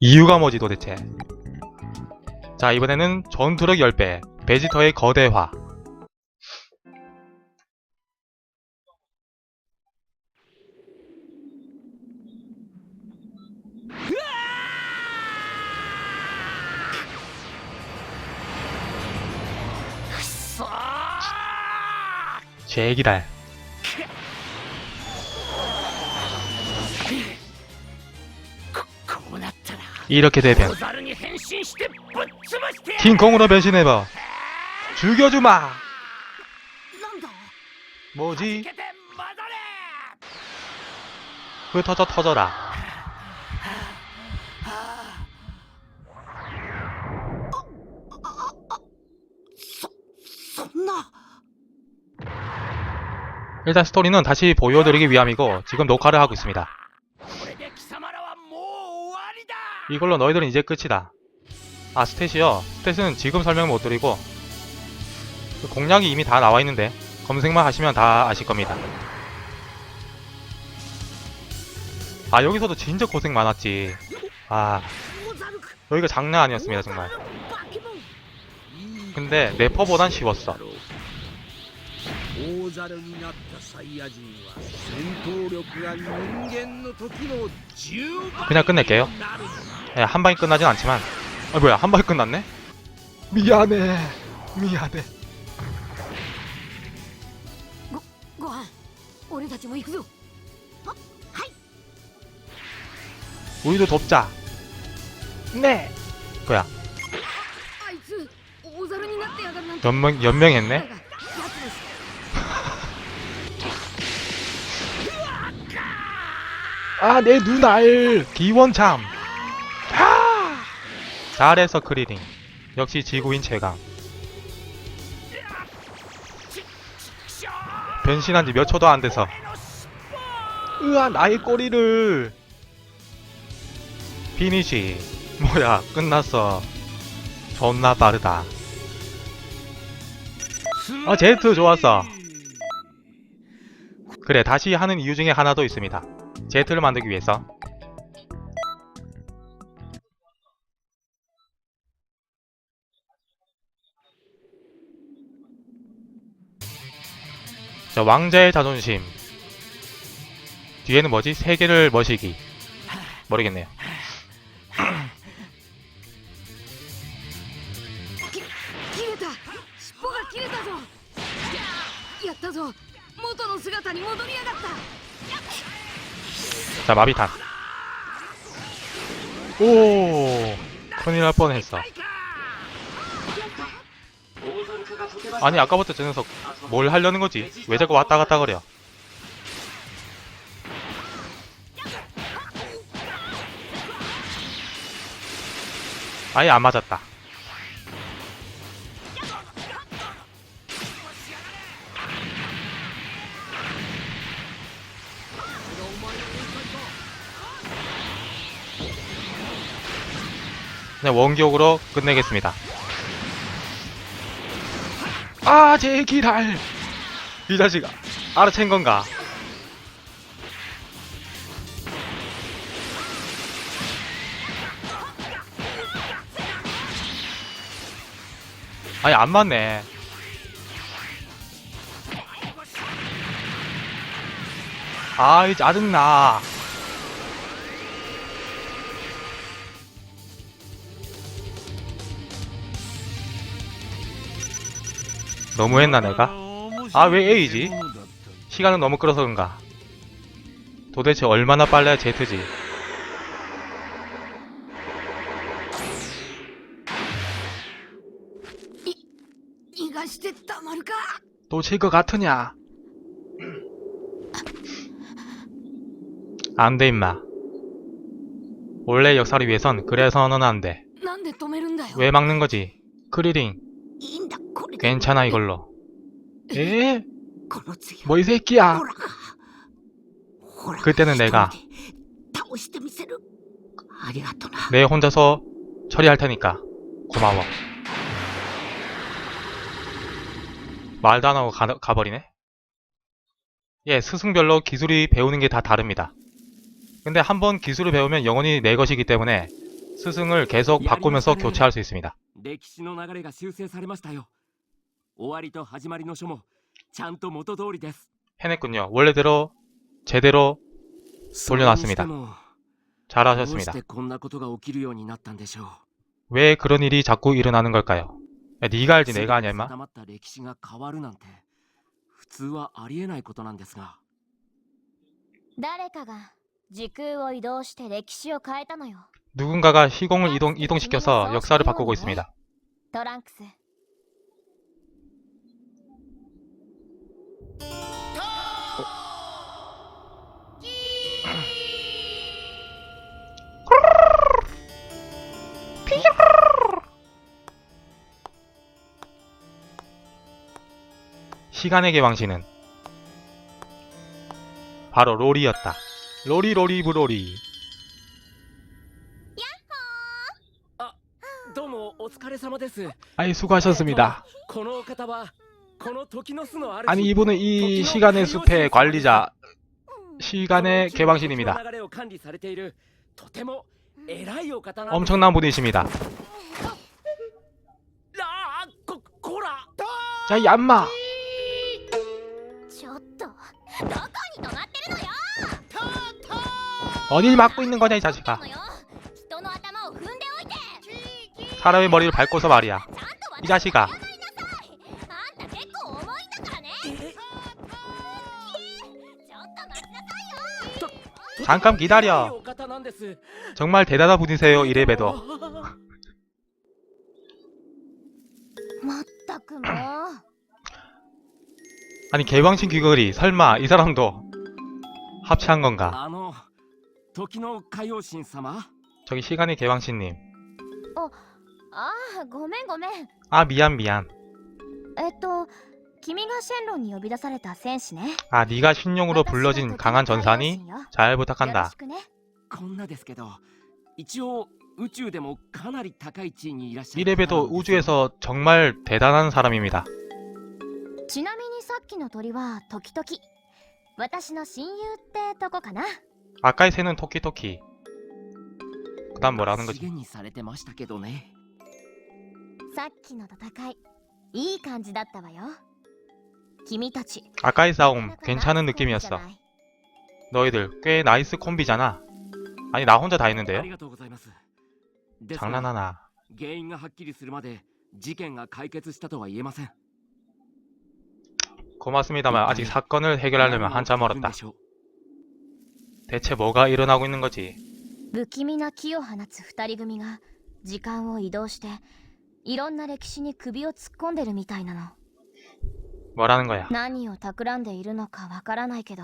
이유가 뭐지 도대체? 자, 이번에는 전투력 10배, 베지터의 거대화. 제기달. 이렇게 되면 킹콩으로 변신해봐. 죽여주마. 뭐지? 흩어져 터져라. 일단 스토리는 다시 보여드리기 위함이고 지금 녹화를 하고 있습니다. 이걸로 너희들은 이제 끝이다. 아 스탯이요? 스탯은 지금 설명 못 드리고 그 공략이 이미 다 나와 있는데 검색만 하시면 다 아실 겁니다. 아 여기서도 진짜 고생 많았지. 아 여기가 장난 아니었습니다 정말. 근데 래퍼보단 쉬웠어. 大猿になったサイヤ人は戦闘力が人間の時の10倍 그냥 끝낼게요. になる 예, 한 방에 끝나진 않지만 아 뭐야 한 방에 끝났네? 미안해 미안해 ご飯俺たちも行くぞ 우리도 돕자 네 뭐야 あいつ大猿になってやがるなんて 연명 연명했네 아 내 눈알 기원참. 아! 잘했어 크리링. 역시 지구인 최강 변신한 지 몇 초도 안 돼서. 으아 나의 꼬리를. 피니시 뭐야 끝났어. 존나 빠르다. 아 제트 좋았어. 그래 다시 하는 이유 중에 하나도 있습니다 제트를 만들기 위해서. 자 왕자의 자존심. 뒤에는 뭐지? 세계를 머시기. 모르겠네요 자 마비탄 오 큰일 날 뻔했어 아니 아까부터 저 녀석 뭘 하려는 거지? 왜 자꾸 왔다 갔다 거려? 아예 안 맞았다. 네, 원격으로 끝내겠습니다. 아, 제 기랄! 이 자식아, 알아챈 건가? 아니, 안 맞네. 아 이, 짜증나. 너무했나 내가? 아 왜 A지? 시간은 너무 끌어서 그런가 도대체 얼마나 빨라야 Z지? 놓칠 것 같으냐? 안 돼 임마 원래 역사를 위해선 그래서는 안돼왜 막는 거지? 크리링 괜찮아 이걸로. 에? 뭐 이 새끼야. 그때는 내가 내 혼자서 처리할 테니까 고마워. 말도 안 하고 가, 가버리네. 예, 스승별로 기술이 배우는 게 다 다릅니다. 근데 한번 기술을 배우면 영원히 내 것이기 때문에 스승을 계속 바꾸면서 교체할 수 있습니다. 終わりと始まりの書もちゃんと元通りです 해냈군요. 원래대로 제대로 それに 돌려놨습니다. してもどうし 잘하셨습니다. てこんなことが起きるようになったんでしょう 왜 그런 일이 자꾸 일어나는 걸까요? 야, 네가 알지 내가 아냐 임마? 定まった歴史が変わるなんて普通はありえないことなんですが誰かが時空を移動して歴史を変えたのよ 누군가가 시공을 이동, 이동시켜서 역사를 바꾸고 있습니다. トランクス 시간의 개왕신은 바로 롤이었다. 로리 로리 브로리. どうもお疲れ様です 아이 수고하셨습니다. このお方はこの時の巣の主 아니 이분은 이 시간의 숲의 관리자 시간의 개방신입니다. 엄청난 분이십니다. 자, 이 안마. 어딜 막고 있는 거냐, 이 자식아. 사람의 머리를 밟고서 말이야. 이 자식아. 잠깐 偉い 기다려. お方なんです 정말 대단한 분이세요 이래봬도. まったくもう 아니 개왕신 귀걸이 설마 이 사람도 합체한 건가? あの時の海王神様 저기 시간의 개왕신님. ああごめんごめん 아 미안 미안. えっと 君がシェンロンに呼び出された戦士ね 아 네가 신용으로 불러진 강한 전사니? 잘 よろ 부탁한다. しくねこんなですけど一応宇宙でもかなり高い地位にいらっしゃる 이래봬도 우주에서 정말 대단한 사람입니다. ちなみにさっきの鳥は時々私の親友ってとこかな 아까의 새는 토끼토끼. 그다음 뭐라는 거지? 資源にされてましたけどねさっきの戦いいい感じだったわよ君たち 아까의 싸움 なかなか 괜찮은 ナイスコンビじゃ 느낌이었어. ない 너희들 꽤 나이스 콤비잖아. 아니 나 혼자 다 あ 했는데요? りがとうございますですが 장난하나. 原因がはっきりするまで事件が解決したとは言えません 고맙습니다만 아직 사건을 해결하려면 何が 한참 起きるん 멀었다. でしょう 대체 뭐가 일어나고 있는 거지? 不気味な気を放つ二人組が時間を移動していろんな歴史に首を突っ込んでるみたいなの 뭐라는 거야? 何を企んでいるのかわからないけど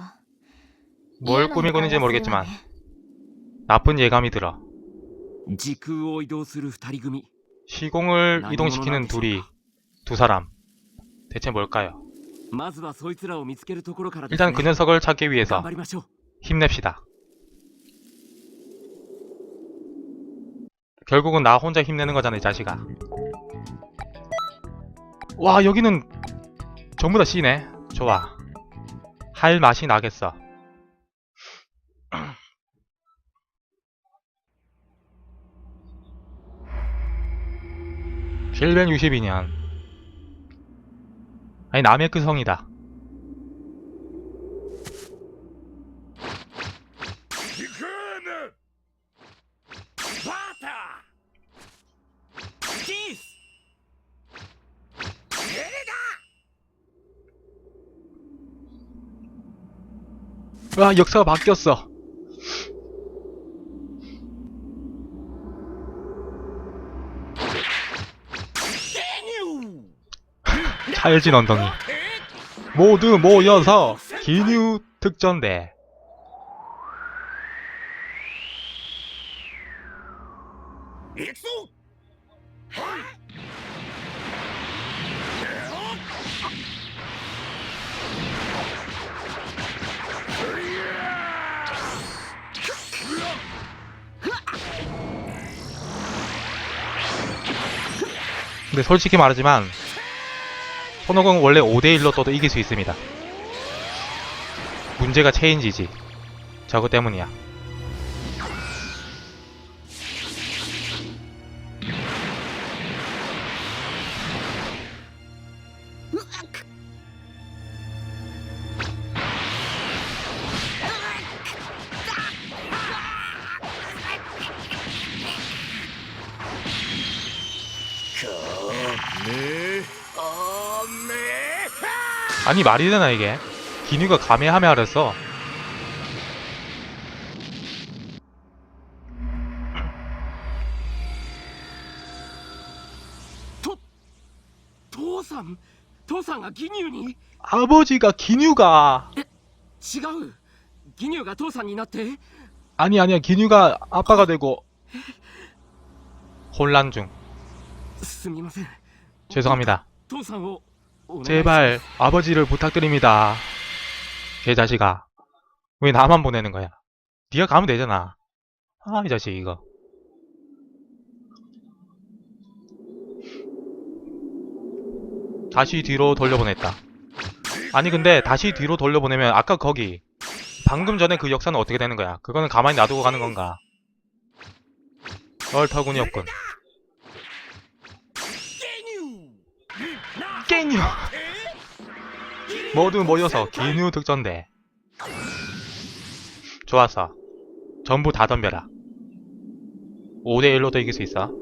뭘 嫌な 꾸미고 있는지 予感がするわ 모르겠지만 ね 나쁜 예감이 들어. 時空を移動する二人組 시공을 何者なん 이동시키는 でしょう 둘이 か 두 사람. 대체 뭘까요? まずはそいつらを見つけるところからです 일단 ね 그 녀석을 찾기 頑 위해서 張りましょう 힘냅시다. 결국은 나 혼자 힘내는 거잖아, 이 자식아. 와, 여기는 전부 다 C네. 좋아. 할 맛이 나겠어. (762년) 아니 남의 그 성이다 와 역사가 바뀌었어. 찰진 엉덩이 모두 모여서 기뉴 특전대 근데 솔직히 말하지만 손오공 원래 5대1로 떠도 이길 수 있습니다. 문제가 체인지지. 저거 때문이야 아니 말이 되나 이게? 기뉴가 가메하메하랬어. 父さん父さんが義乳に 아버지가 기뉴가 違う義乳が父さんになって 아니 아니야 기뉴가 아빠가 되고 혼란 중. すみません 죄송합니다. 父さんをお願いします 제발 아버지를 부탁드립니다. 개자식아. 왜 나만 보내는 거야? 네가 가면 되잖아. 아, 이 자식 이거. 다시 뒤로 돌려보냈다. 아니 근데 다시 뒤로 돌려보내면 아까 거기 방금 전에 그 역사는 어떻게 되는 거야? 그거는 가만히 놔두고 가는 건가? 얼터군이 없군. 개뉴 모두 모여서 개뉴 득전대. 좋아서 전부 다 덤벼라. 5대1로도 이길 수 있어.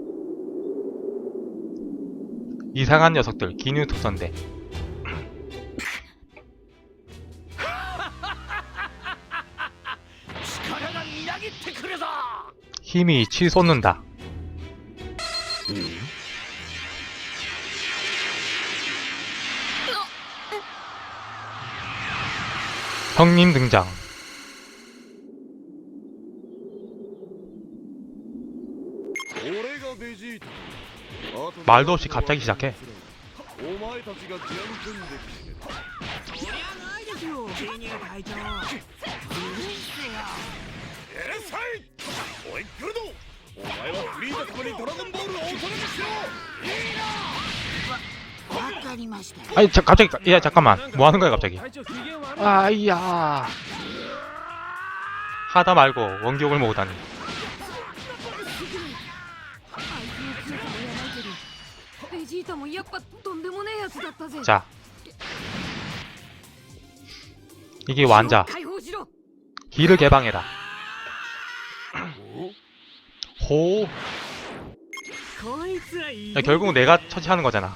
이상한 녀석들 기뉴 득전대. 힘이 치솟는다. 형님 등장. 말도 없이 갑자기 시작해. 아니, 자, 갑자기, 야, 잠깐만. 뭐 하는 거야, 갑자기? 会長機嫌悪い 아이야. 하다 말고 원기옥을 모으다니. あいつの強さもやばいけどベジータもやっぱとんでもねえやつだったぜ 자. 이게 완자. 解放しろ 길을 개방해라. 호. こいつはいい 야, 결국 내가 처치하는 거잖아.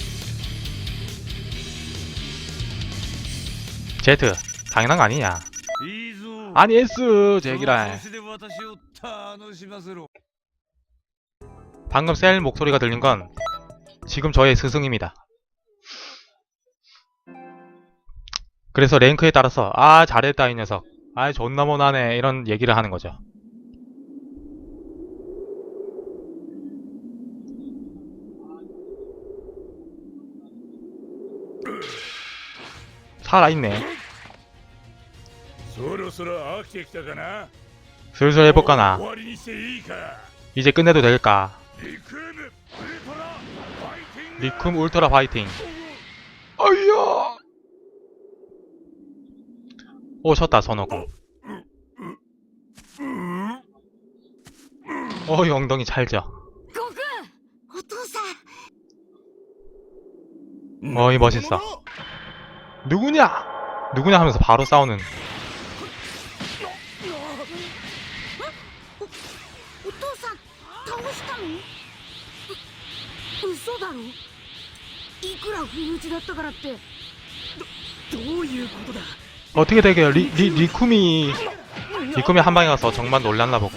제트 당연한 거 아니냐? 아니 S 제기란. 방금 셀 목소리가 들린 건 지금 저의 스승입니다. 그래서 랭크에 따라서 아 잘했다 이 녀석. 아 존나 못하네 이런 얘기를 하는 거죠. 살아있네. そろそろ飽きてきたかな 슬슬 해볼까나. 終わりにしていいか 이제 끝내도 될까? リクームウルトラファイティング 리쿰 울트라 파이팅. 아이야. 오셨다 선호공. 어이 엉덩이 찰져. 悟空お父さん 어이 멋있어. 누구냐? 누구냐 하면서 바로 싸우는. 어떻게 되게 리, 리, 리쿠미 리쿠미 한 방에 가서 정말 놀랐나 보고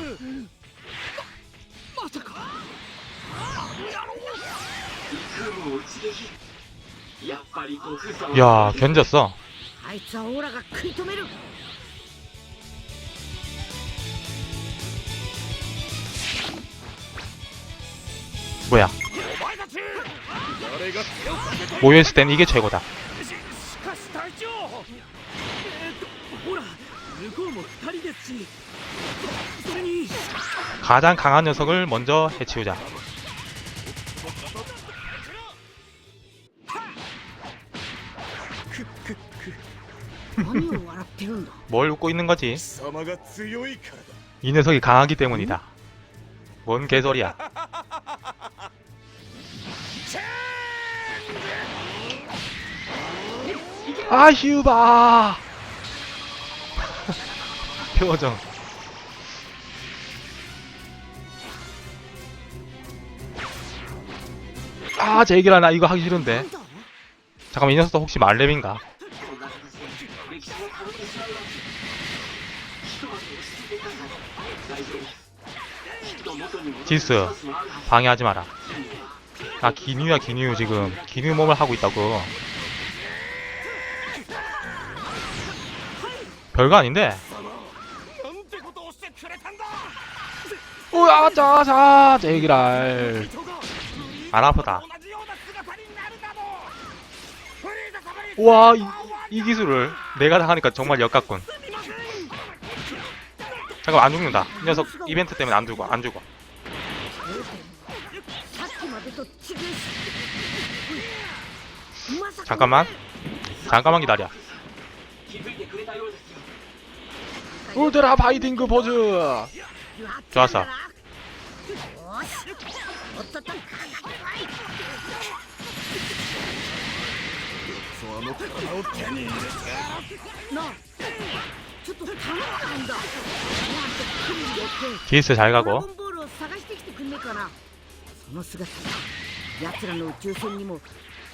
야 견졌어. 뭐야? 모여있을 땐 이게 최고다. 가장 강한 녀석을 먼저 해치우자. 何を笑ってるんだ 뭘 웃고 있는 거지? 貴様が強いからだ 이 녀석이 강하기 때문이다. 뭔 개소리야? 아 휴바 표정 아 제기라 나 이거 하기 싫은데 なんだ 잠깐만 이 녀석도 혹시 말렙인가 진스 방해하지 마라. 아 기뉴야 기뉴 지금. 기뉴 몸을 하고 있다고. 별거 아닌데? 우야 아, 자자 제기랄. 안 아프다. 우와 이, 이 기술을 내가 당하니까 정말 역같군 잠깐 안 죽는다. 이 녀석 이벤트 때문에 안 죽어 안 죽어. 잠깐만 잠깐만 기다려 우드라 바이딩그 포즈 좋았어 디스 잘 가고 ン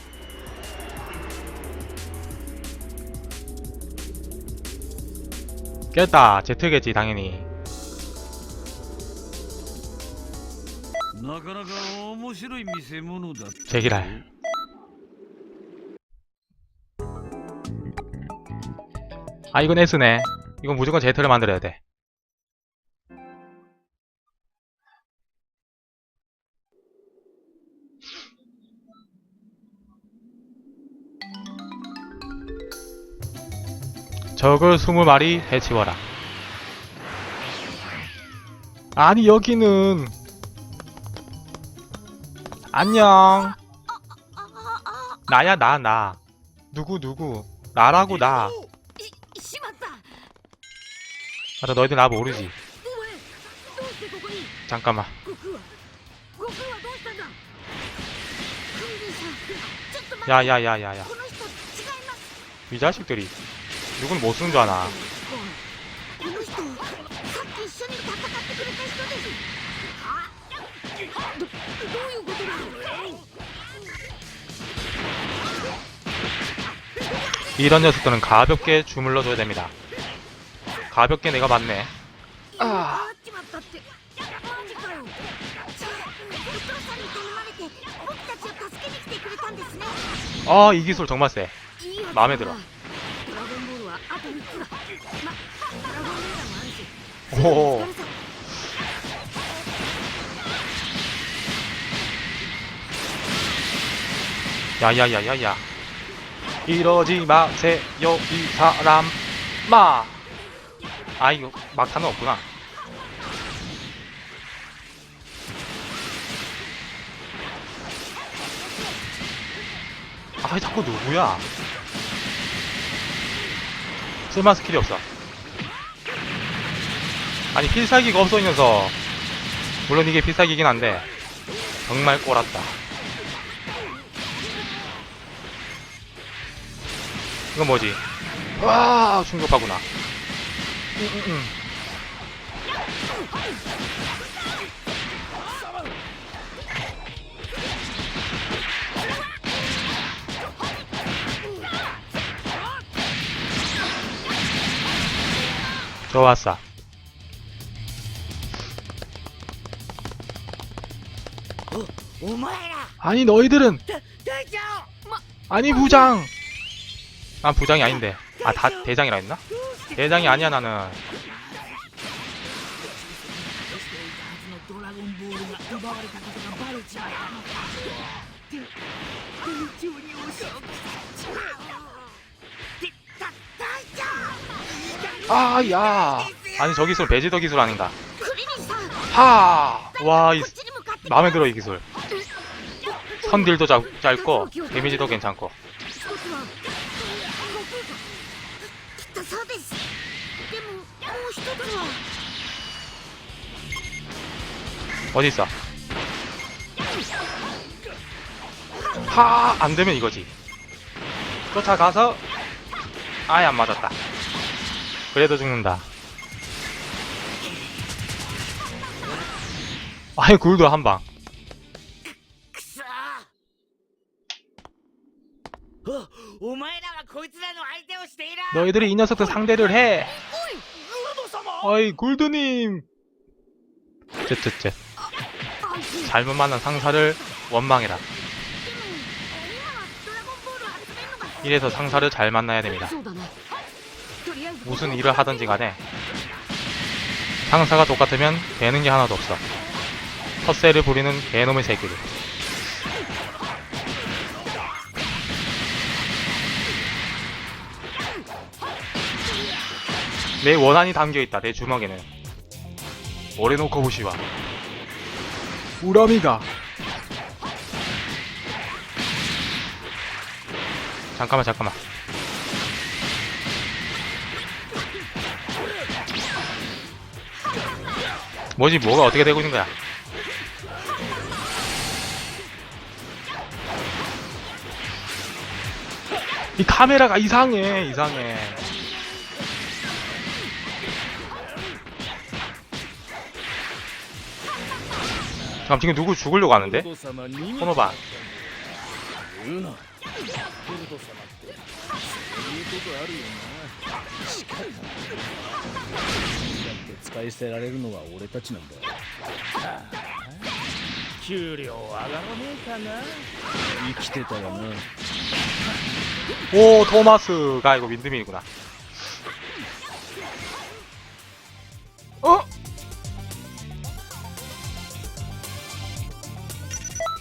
깼다. 제트겠지 당연히. 제기랄. 아 이건 S네. 이건 무조건 제트를 만들어야 돼. 적을 20마리 해치워라. 아니 여기는. 안녕. 나야 나나. 나. 누구 누구? 나라고 나. 맞아 너희들 나 모르지? 잠깐만. 야야야야야. 이 자식들이. 누군 못 쓰는 줄 아나. 이런 녀석들은 가볍게 주물러줘야 됩니다. 가볍게 내가 맞네. 아. 아, 이 기술 정말 쎄. 마음에 들어. 오. 야야야야야. 이러지 마세요 이 사람 마. 아이고 막타는 없구나. 아이 자꾸 누구야? 쓸만 스킬이 없어 아니 필살기가 없어 이 녀석 물론 이게 필살기긴 한데 정말 꼬랐다 이건 뭐지? 와 충격하구나. 응, 응, 응. 좋았어. 아니 너희들은 아니 부장 난 부장이 아닌데 아 다 대장이라 했나? 대장이 아니야 나는 아야. 아니 저 기술 베지더 기술 아닌가? 하와이 마음에 들어 이 기술. 선딜도 자, 짧고 데미지도 괜찮고. 어디 있어? 하 안되면 이거지. 쫓아가서 아예 안 맞았다. 그래도 죽는다. 아이 굴도 한 방. 너희들이 이 녀석들 상대를 해. 어이 굴드님. 쯧쯧쯧. 잘못 만난 상사를 원망해라. 이래서 상사를 잘 만나야 됩니다. 무슨 일을 하든지 간에 상사가 똑같으면 되는 게 하나도 없어. 텃세를 부리는 개놈의 새끼들. 내 원한이 담겨있다 내 주먹에는. 오레노코 부시와. 우라미가 잠깐만 잠깐만 뭐지 뭐가 어떻게 되고 있는 거야? 이 카메라가 이상해 이상해. 잠깐 지금 누구 죽으려고 하는데? 코노바. 言うなルド様ってそういうことあるよな仕方ないだって使い捨てられるのは俺たちなんだああ給料上がらねえかな生きてたらな 오 토마스가 이거 민드민이구나 어?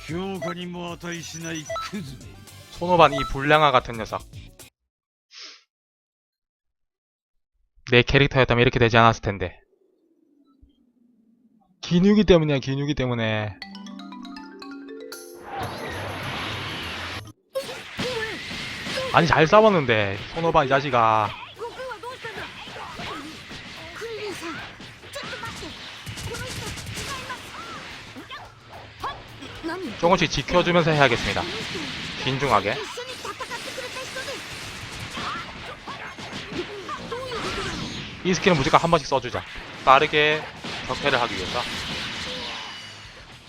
評価にも値しないクズめ 손오반 이 불량아 같은 녀석 내 캐릭터였다면 이렇게 되지 않았을 텐데. 기누기 때문이야 기누기 때문에. 아니 잘 싸웠는데 손오바 이 자식아. 조금씩 지켜주면서 해야겠습니다. 진중하게. 이 스킬은 무조건 한 번씩 써주자 빠르게 격퇴를 하기 위해서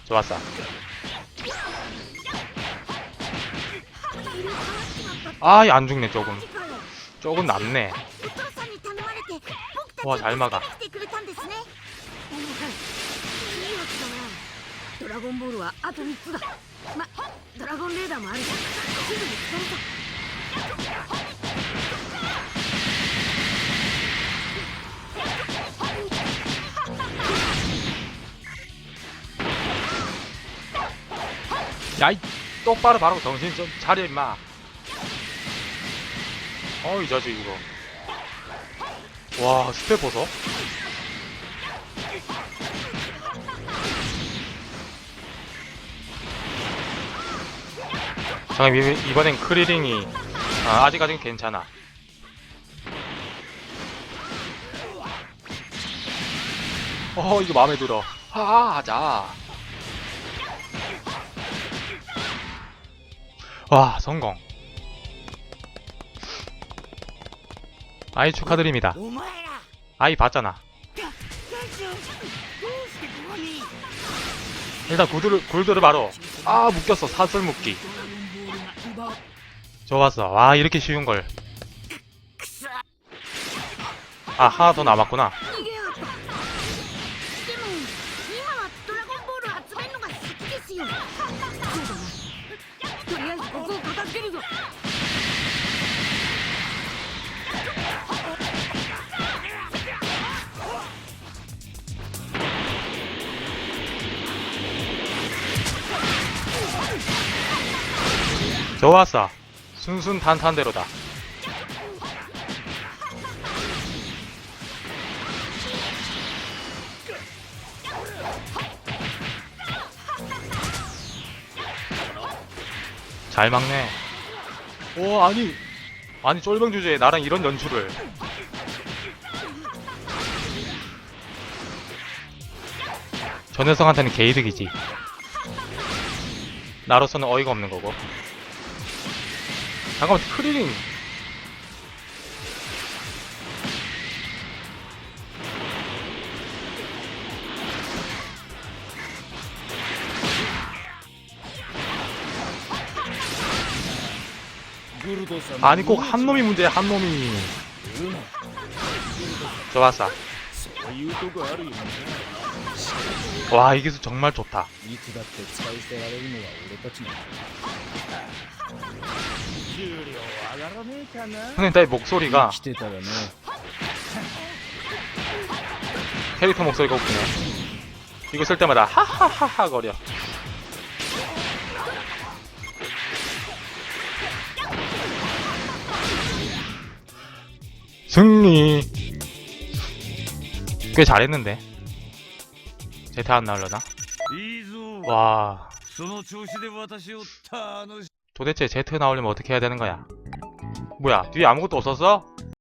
좋았어 色変わっちまったって 아이 안 죽네 조금 マジかよ 조금 낫네 お父さんに頼まれて僕たちをわ잘 막아 助けてくれたんですねお前いいやつだなドラゴンボールはあと3つだまドラゴンレーダーもあるしすぐに使えた 야이 똑바로 바로 정신 좀 차려 임마. 어이 자식 이거. 와 스텝 보소 잠깐 이- 이번엔 크리링이 아, 아직 아직 괜찮아. 어 이거 마음에 들어. 하자 와 성공. 아이 축하드립니다. 아이 봤잖아. 일단 굴드를, 굴드를 바로. 아 묶였어. 사슬 묶기. 좋았어. 와 이렇게 쉬운걸. 아 하나 더 남았구나. 좋았어. 순순탄탄대로다. 잘 막네. 오, 아니. 아니, 쫄병 주제에 나랑 이런 연출을. 저 녀석한테는 개이득이지. 나로서는 어이가 없는 거고. 잠깐만 스크리링 아니 꼭 한 놈이 문제야 한 놈이. 좋았어. 와 이 기술 정말 좋다. 형님, 내 목소리가 生きてたらね 캐릭터 목소리가 웃기네. 이거 쓸 때마다 하하하하 거려. 승리. 꽤 잘했는데. 제타 안 나오려나? いいぞ 와. その調子で私を楽し 도대체 제트 나오려면 어떻게 해야 되는 거야? 뭐야? 뒤에 아무것도 없었어?